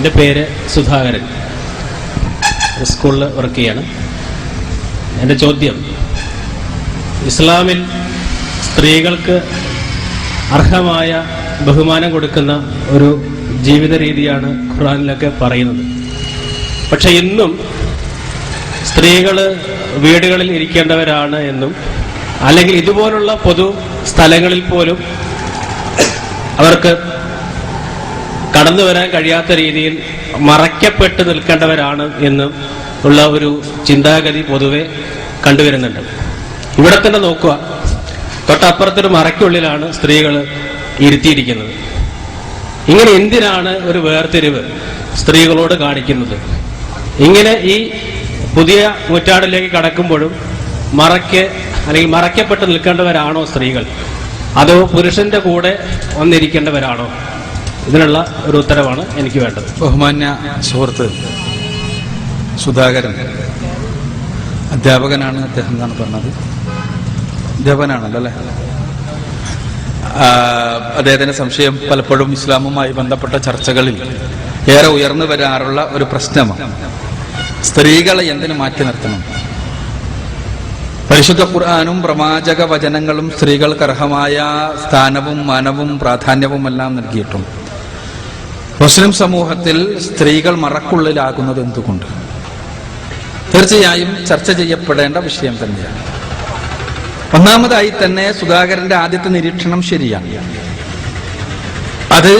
എന്റെ പേര് സുധാകരൻ. സ്കൂളിൽ വർക്ക് ചെയ്യാണ്. എന്റെ ചോദ്യം ഇസ്ലാമിൽ സ്ത്രീകൾക്ക് അർഹമായ ബഹുമാനം കൊടുക്കുന്ന ഒരു ജീവിത രീതിയാണ് ഖുറാനിലൊക്കെ പറയുന്നത്. പക്ഷെ ഇന്നും സ്ത്രീകൾ വീടുകളിൽ ഇരിക്കേണ്ടവരാണ് എന്നും അല്ലെങ്കിൽ ഇതുപോലുള്ള പൊതു സ്ഥലങ്ങളിൽ പോലും അവർക്ക് കടന്നു വരാൻ കഴിയാത്ത രീതിയിൽ മറയ്ക്കപ്പെട്ട് നിൽക്കേണ്ടവരാണ് എന്ന് ഉള്ള ഒരു ചിന്താഗതി പൊതുവെ കണ്ടുവരുന്നുണ്ട്. ഇവിടെ തന്നെ നോക്കുക. തൊട്ടപ്പുറത്തൊരു മറയ്ക്കുള്ളിലാണ് സ്ത്രീകൾ ഇരുത്തിയിരിക്കുന്നത്. ഇങ്ങനെ എന്തിനാണ് ഒരു വേർതിരിവ് സ്ത്രീകളോട് കാണിക്കുന്നത്? ഇങ്ങനെ ഈ പുതിയ നൂറ്റാണ്ടിലേക്ക് കടക്കുമ്പോഴും മറയ്ക്ക് അല്ലെങ്കിൽ മറയ്ക്കപ്പെട്ട് നിൽക്കേണ്ടവരാണോ സ്ത്രീകൾ? അതോ പുരുഷന്റെ കൂടെ വന്നിരിക്കേണ്ടവരാണോ? ഇതിനുള്ള ഒരു ഉത്തരവാണ് എനിക്ക് വേണ്ടത്. ബഹുമാന്യ സുഹൃത്ത് സുധാകരൻ. അധ്യാപകനാണ് അദ്ദേഹം എന്നാണ് പറഞ്ഞത്. അധ്യാപകനാണല്ലോ അല്ലേ? അദ്ദേഹത്തിന്റെ സംശയം പലപ്പോഴും ഇസ്ലാമുമായി ബന്ധപ്പെട്ട ചർച്ചകളിൽ ഏറെ ഉയർന്നു വരാറുള്ള ഒരു പ്രശ്നമാണ്. സ്ത്രീകളെ എന്തിനു മാറ്റി നിർത്തണം? പരിശുദ്ധ ഖുർആാനും പ്രവാചക വചനങ്ങളും സ്ത്രീകൾക്ക് അർഹമായ സ്ഥാനവും മാനവും പ്രാധാന്യവും എല്ലാം നൽകിയിട്ടുണ്ട് മുസ്ലിം സമൂഹത്തിൽ സ്ത്രീകൾ മറക്കുള്ളിലാകുന്നത് എന്തുകൊണ്ട്? തീർച്ചയായും ചർച്ച ചെയ്യപ്പെടേണ്ട വിഷയം തന്നെയാണ്. ഒന്നാമതായി തന്നെ സുധാകരന്റെ ആദ്യത്തെ നിരീക്ഷണം ശരിയാണ്. അത്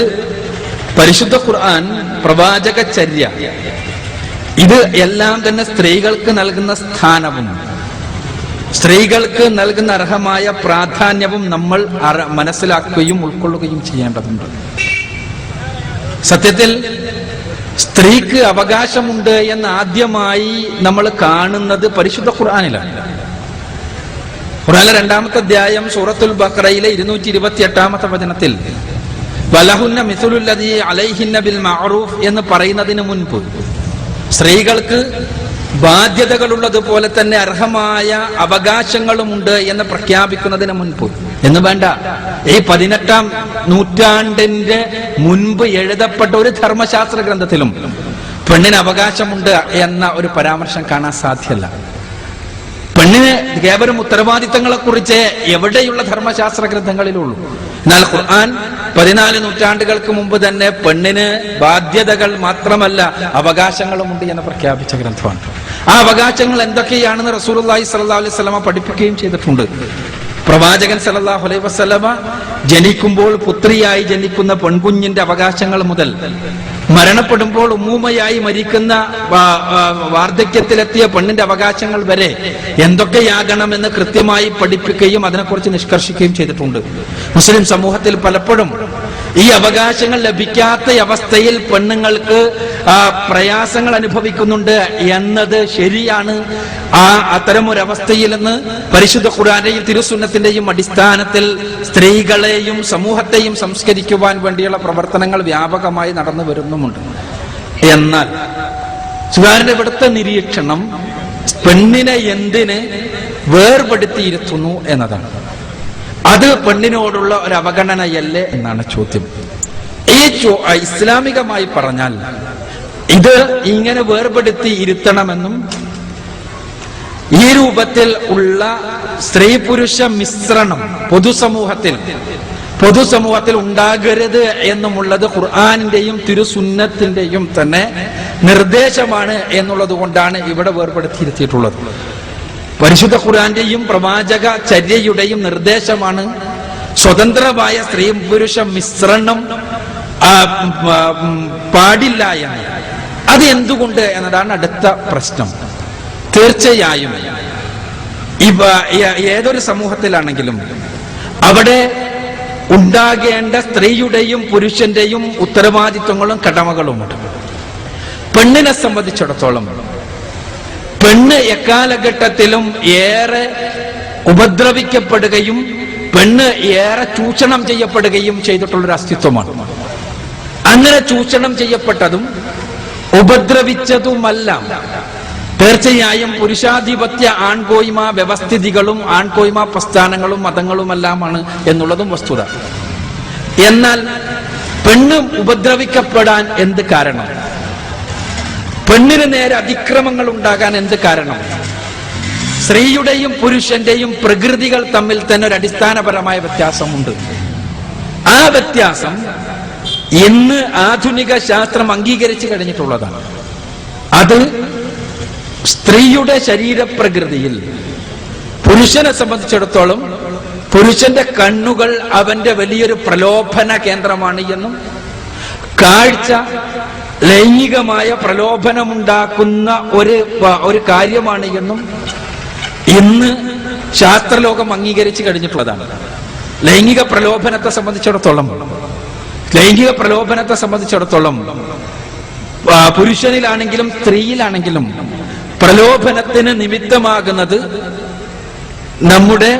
പരിശുദ്ധ ഖുർആൻ പ്രവാചക ചര്യ ഇത് എല്ലാം തന്നെ സ്ത്രീകൾക്ക് നൽകുന്ന സ്ഥാനവും സ്ത്രീകൾക്ക് നൽകുന്ന അർഹമായ പ്രാധാന്യവും നമ്മൾ മനസ്സിലാക്കുകയും ഉൾക്കൊള്ളുകയും ചെയ്യേണ്ടതുണ്ട്. സത്യത്തിൽ സ്ത്രീക്ക് അവകാശമുണ്ട് എന്ന് ആദ്യമായി നമ്മൾ കാണുന്നത് പരിശുദ്ധ ഖുർആാനിലാണ്. ഖുർആാനിലെ രണ്ടാമത്തെ അധ്യായം സൂറത്തുൽ ബക്രയിലെ ഇരുന്നൂറ്റി ഇരുപത്തി എട്ടാമത്തെ വചനത്തിൽ വലഹുന്ന അലൈഹിന്ന ബിൽ മഅറൂഫ് എന്ന് പറയുന്നതിന് മുൻപ് സ്ത്രീകൾക്ക് ബാധ്യതകളുള്ളതുപോലെ തന്നെ അർഹമായ അവകാശങ്ങളുമുണ്ട് എന്ന് പ്രഖ്യാപിക്കുന്നതിന് മുൻപ്. എന്ന് വേണ്ട. ഈ പതിനെട്ടാം നൂറ്റാണ്ടിന്റെ മുൻപ് എഴുതപ്പെട്ട ഒരു ധർമ്മശാസ്ത്ര ഗ്രന്ഥത്തിലും പെണ്ണിന് അവകാശമുണ്ട് എന്ന ഒരു പരാമർശം കാണാൻ സാധ്യല്ല. പെണ്ണിന് കേവലം ഉത്തരവാദിത്തങ്ങളെ കുറിച്ച് എവിടെയുള്ള ധർമ്മശാസ്ത്ര ഗ്രന്ഥങ്ങളിലുള്ളൂ. എന്നാൽ ഖുർആൻ പതിനാല് നൂറ്റാണ്ടുകൾക്ക് മുമ്പ് തന്നെ പെണ്ണിന് ബാധ്യതകൾ മാത്രമല്ല അവകാശങ്ങളുമുണ്ട് എന്ന് പ്രഖ്യാപിച്ച ഗ്രന്ഥമാണ്. ആ അവകാശങ്ങൾ എന്തൊക്കെയാണെന്ന് റസൂലുള്ളാഹി സല്ലാ അലൈഹി വസല്ലമ പഠിപ്പിക്കുകയും ചെയ്തിട്ടുണ്ട്. പ്രവാചകൻ സലല്ലാഹു അലൈഹി വസല്ലമ ജനിക്കുമ്പോൾ പുത്രിയായി ജനിക്കുന്ന പെൺകുഞ്ഞിന്റെ അവകാശങ്ങൾ മുതൽ മരണപ്പെടുമ്പോൾ ഉമ്മൂമയായി മരിക്കുന്ന വാർദ്ധക്യത്തിലെത്തിയ പെണ്ണിന്റെ അവകാശങ്ങൾ വരെ എന്തൊക്കെയാകണമെന്ന് കൃത്യമായി പഠിപ്പിക്കുകയും അതിനെക്കുറിച്ച് നിഷ്കർഷിക്കുകയും ചെയ്തിട്ടുണ്ട്. മുസ്ലിം സമൂഹത്തിൽ പലപ്പോഴും ഈ അവകാശങ്ങൾ ലഭിക്കാത്ത അവസ്ഥയിൽ പെണ്ണുങ്ങൾക്ക് പ്രയാസങ്ങൾ അനുഭവിക്കുന്നുണ്ട് എന്നത് ശരിയാണ്. ആ അത്തരം ഒരു അവസ്ഥയിൽ നിന്ന് പരിശുദ്ധ ഖുറാന്റെയും തിരുസുന്നത്തിന്റെയും അടിസ്ഥാനത്തിൽ സ്ത്രീകളെയും സമൂഹത്തെയും സംസ്കരിക്കുവാൻ വേണ്ടിയുള്ള പ്രവർത്തനങ്ങൾ വ്യാപകമായി നടന്നു വരുന്നുമുണ്ട്. എന്നാൽ സുഖാരന്റെ ഇവിടുത്തെ നിരീക്ഷണം പെണ്ണിനെ എന്തിന് വേർപെടുത്തിയിരുത്തുന്നു എന്നതാണ്. അത് പെണ്ണിനോടുള്ള ഒരു അവഗണനയല്ലേ എന്നാണ് ചോദ്യം. ഈ ഇസ്ലാമികമായി പറഞ്ഞാൽ ഇത് ഇങ്ങനെ വേർപെടുത്തി ഇരുത്തണമെന്നും ഈ രൂപത്തിൽ ഉള്ള സ്ത്രീ പുരുഷ മിശ്രണം പൊതുസമൂഹത്തിൽ പൊതുസമൂഹത്തിൽ ഉണ്ടാകരുത് എന്നുമുള്ളത് ഖുർആാനിന്റെയും തിരുസുന്നത്തിന്റെയും തന്നെ നിർദ്ദേശമാണ് എന്നുള്ളത് കൊണ്ടാണ് ഇവിടെ വേർപെടുത്തിയിരുത്തിയിട്ടുള്ളത്. പരിശുദ്ധ ഖുർആാന്റെയും പ്രവാചക ചര്യയുടെയും നിർദ്ദേശമാണ് സ്വതന്ത്രമായ സ്ത്രീ പുരുഷ മിശ്രണം പാടില്ല എന്ന്. അത് എന്തുകൊണ്ട് എന്നതാണ് അടുത്ത പ്രശ്നം. തീർച്ചയായും ഇവ ഏതൊരു സമൂഹത്തിലാണെങ്കിലും അവിടെ ഉണ്ടാകേണ്ട സ്ത്രീയുടെയും പുരുഷന്റെയും ഉത്തരവാദിത്വങ്ങളും കടമകളുമുണ്ട് പെണ്ണിനെ സംബന്ധിച്ചിടത്തോളം പെണ്ണ് എക്കാലഘട്ടത്തിലും ഏറെ ഉപദ്രവിക്കപ്പെടുകയും പെണ്ണ് ഏറെ ചൂഷണം ചെയ്യപ്പെടുകയും ചെയ്തിട്ടുള്ളൊരു അസ്തിത്വമാണ്. അങ്ങനെ ചൂഷണം ചെയ്യപ്പെട്ടതും ഉപദ്രവിച്ചതുമെല്ലാം. തീർച്ചയായും പുരുഷാധിപത്യ ആൺകോയ്മ വ്യവസ്ഥിതികളും ആൺകോയ്മ പ്രസ്ഥാനങ്ങളും മതങ്ങളുമെല്ലാമാണ് എന്നുള്ളതും വസ്തുത. എന്നാൽ പെണ്ണ് ഉപദ്രവിക്കപ്പെടാൻ എന്ത് കാരണം? പെണ്ണിന് നേരെ അതിക്രമങ്ങൾ ഉണ്ടാകാൻ എന്ത് കാരണം? സ്ത്രീയുടെയും പുരുഷന്റെയും പ്രകൃതികൾ തമ്മിൽ തന്നെ ഒരു അടിസ്ഥാനപരമായ വ്യത്യാസമുണ്ട്. ആ വ്യത്യാസം ഇന്ന് ആധുനിക ശാസ്ത്രം അംഗീകരിച്ചു കഴിഞ്ഞിട്ടുള്ളതാണ്. അത് സ്ത്രീയുടെ ശരീരപ്രകൃതിയിൽ പുരുഷനെ സംബന്ധിച്ചിടത്തോളം പുരുഷന്റെ കണ്ണുകൾ അവന്റെ വലിയൊരു പ്രലോഭന കേന്ദ്രമാണ് എന്നും കാഴ്ച ലൈംഗികമായ പ്രലോഭനമുണ്ടാക്കുന്ന ഒരു ഒരു കാര്യമാണ് എന്നും ഇന്ന് ശാസ്ത്രലോകം അംഗീകരിച്ചു കഴിഞ്ഞിട്ടുള്ളതാണ്. ലൈംഗിക പ്രലോഭനത്തെ സംബന്ധിച്ചിടത്തോളം ലൈംഗിക പ്രലോഭനത്തെ സംബന്ധിച്ചിടത്തോളം പുരുഷനിലാണെങ്കിലും സ്ത്രീയിലാണെങ്കിലും പ്രലോഭനത്തിന് നിമിത്തമാകുന്നത് നമ്മുടെ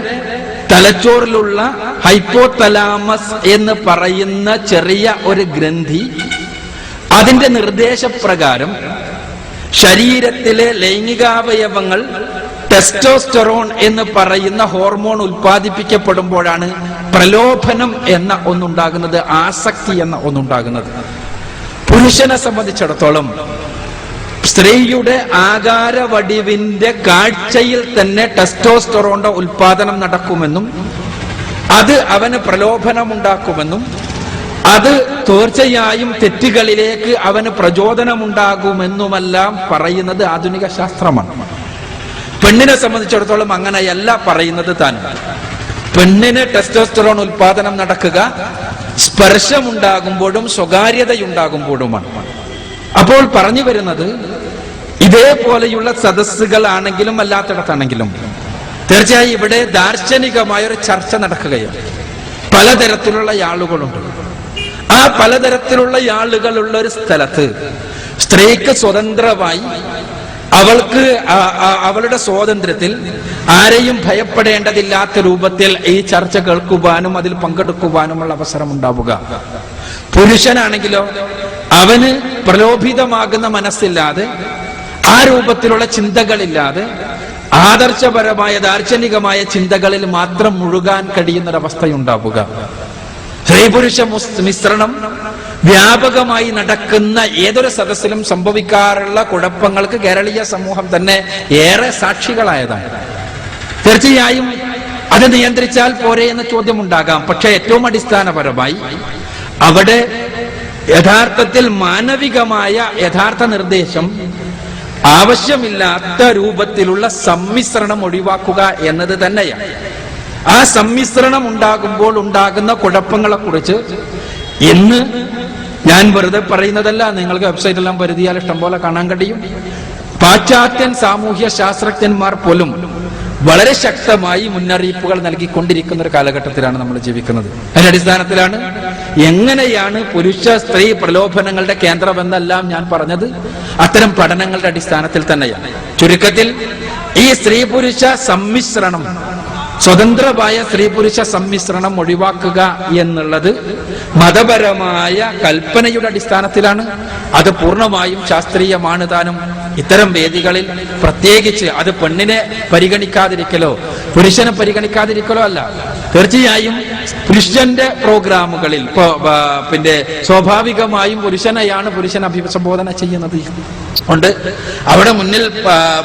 തലച്ചോറിലുള്ള ഹൈപ്പോതലാമസ് എന്ന് പറയുന്ന ചെറിയ ഒരു ഗ്രന്ഥി അതിന്റെ നിർദ്ദേശപ്രകാരം ശരീരത്തിലെ ലൈംഗികാവയവങ്ങൾ ടെസ്റ്റോസ്റ്ററോൺ എന്ന് പറയുന്ന ഹോർമോൺ ഉൽപ്പാദിപ്പിക്കപ്പെടുമ്പോഴാണ് പ്രലോഭനം എന്ന ഒന്നുണ്ടാകുന്നത് ആസക്തി എന്ന ഒന്നുണ്ടാകുന്നത്. പുരുഷനെ സംബന്ധിച്ചിടത്തോളം സ്ത്രീയുടെ ആകാരവടിവിന്റെ കാഴ്ചയിൽ തന്നെ ടെസ്റ്റോസ്റ്ററോണിന്റെ ഉൽപാദനം നടക്കുമെന്നും അത് അവന് പ്രലോഭനമുണ്ടാക്കുമെന്നും അത് തീർച്ചയായും തെറ്റുകളിലേക്ക് അവന് പ്രചോദനമുണ്ടാകുമെന്നുമെല്ലാം പറയുന്നത് ആധുനിക ശാസ്ത്രമാണ്. പെണ്ണിനെ സംബന്ധിച്ചിടത്തോളം അങ്ങനെയല്ല പറയുന്നത് താൻ. പെണ്ണിന് ടെസ്റ്റോസ്റ്ററോൺ ഉൽപാദനം നടക്കുക സ്പർശമുണ്ടാകുമ്പോഴും സ്വകാര്യതയുണ്ടാകുമ്പോഴുമാണ്. അപ്പോൾ പറഞ്ഞു വരുന്നത് ഇതേപോലെയുള്ള സദസ്സുകളാണെങ്കിലും അല്ലാത്തിടത്താണെങ്കിലും തീർച്ചയായും ഇവിടെ ദാർശനികമായ ഒരു ചർച്ച നടക്കുകയാണ്. പലതരത്തിലുള്ള ആളുകളുണ്ട്. ആ പലതരത്തിലുള്ള ആളുകളുള്ള ഒരു സ്ഥലത്ത് സ്ത്രീക്ക് സ്വതന്ത്രമായി അവൾക്ക് അവളുടെ സ്വാതന്ത്ര്യത്തിൽ ആരെയും ഭയപ്പെടേണ്ടതില്ലാത്ത രൂപത്തിൽ ഈ ചർച്ച കേൾക്കുവാനും അതിൽ പങ്കെടുക്കുവാനുമുള്ള അവസരം ഉണ്ടാവുക പുരുഷനാണെങ്കിലോ അവന് പ്രലോഭിതമാകുന്ന മനസ്സില്ലാതെ ആ രൂപത്തിലുള്ള ചിന്തകളില്ലാതെ ആദർശപരമായ ദാർശനികമായ ചിന്തകളിൽ മാത്രം മുഴുകാൻ കഴിയുന്നൊരവസ്ഥയുണ്ടാവുക. സ്ത്രീ പുരുഷ മുസ്- മിശ്രണം വ്യാപകമായി നടക്കുന്ന ഏതൊരു സദസ്സിലും സംഭവിക്കാറുള്ള കുഴപ്പങ്ങൾക്ക് കേരളീയ സമൂഹം തന്നെ ഏറെ സാക്ഷികളായതാണ്. തീർച്ചയായും അത് നിയന്ത്രിച്ചാൽ പോരെ എന്ന ചോദ്യം ഉണ്ടാകാം പക്ഷെ ഏറ്റവും അടിസ്ഥാനപരമായി അവിടെ യഥാർത്ഥത്തിൽ മാനവികമായ യഥാർത്ഥ നിർദ്ദേശം ആവശ്യമില്ലാത്ത രൂപത്തിലുള്ള സമ്മിശ്രണം ഒഴിവാക്കുക എന്നത് തന്നെയാണ്. ആ സമ്മിശ്രണം ഉണ്ടാകുമ്പോൾ ഉണ്ടാകുന്ന കുഴപ്പങ്ങളെ കുറിച്ച് ഇന്ന് ഞാൻ വെറുതെ പറയുന്നതല്ല നിങ്ങൾക്ക് വെബ്സൈറ്റെല്ലാം പരിധിയാൽ ഇഷ്ടംപോലെ കാണാൻ കഴിയും. പാശ്ചാത്യൻ സാമൂഹ്യ ശാസ്ത്രജ്ഞന്മാർ പോലും വളരെ ശക്തമായി മുന്നറിയിപ്പുകൾ നൽകിക്കൊണ്ടിരിക്കുന്ന ഒരു കാലഘട്ടത്തിലാണ് നമ്മൾ ജീവിക്കുന്നത്. അതിന്റെ അടിസ്ഥാനത്തിലാണ് എങ്ങനെയാണ് പുരുഷ സ്ത്രീ പ്രലോഭനങ്ങളുടെ കേന്ദ്രമെന്നെല്ലാം ഞാൻ പറഞ്ഞത്. അത്തരം പഠനങ്ങളുടെ അടിസ്ഥാനത്തിൽ തന്നെയാണ്. ചുരുക്കത്തിൽ ഈ സ്ത്രീ പുരുഷ സമ്മിശ്രണം സ്വതന്ത്രമായ സ്ത്രീ പുരുഷ സമ്മിശ്രണം ഒഴിവാക്കുക എന്നുള്ളത് മതപരമായ കൽപ്പനയുടെ അടിസ്ഥാനത്തിലാണ്. അത് പൂർണമായും ശാസ്ത്രീയമാണ് താനും. ഇത്തരം വേദികളിൽ പ്രത്യേകിച്ച് അത് പെണ്ണിനെ പരിഗണിക്കാതിരിക്കലോ പുരുഷനെ പരിഗണിക്കാതിരിക്കലോ അല്ല. തീർച്ചയായും പുരുഷന്റെ പ്രോഗ്രാമുകളിൽ പിന്നെ സ്വാഭാവികമായും പുരുഷനെയാണ് പുരുഷൻ അഭിസംബോധന ചെയ്യുന്നത്. ഉണ്ട്. അവിടെ മുന്നിൽ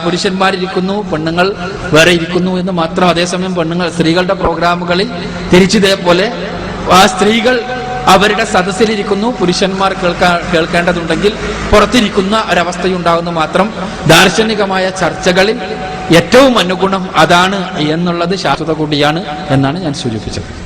പുരുഷന്മാരിരിക്കുന്നു പെണ്ണുങ്ങൾ വേറെ ഇരിക്കുന്നു എന്ന് മാത്രം. അതേസമയം പെണ്ണുങ്ങൾ സ്ത്രീകളുടെ പ്രോഗ്രാമുകളിൽ തിരിച്ചിതേപോലെ ആ സ്ത്രീകൾ അവരുടെ സദസ്സിലിരിക്കുന്നു. പുരുഷന്മാർ കേൾക്കാ കേൾക്കേണ്ടതുണ്ടെങ്കിൽ പുറത്തിരിക്കുന്ന ഒരവസ്ഥയുണ്ടാകുന്നു മാത്രം. ദാർശനികമായ ചർച്ചകളിൽ ഏറ്റവും അനുഗുണം അതാണ് എന്നുള്ളത് ശാശ്വത കൂടിയാണ് എന്നാണ് ഞാൻ സൂചിപ്പിച്ചത്.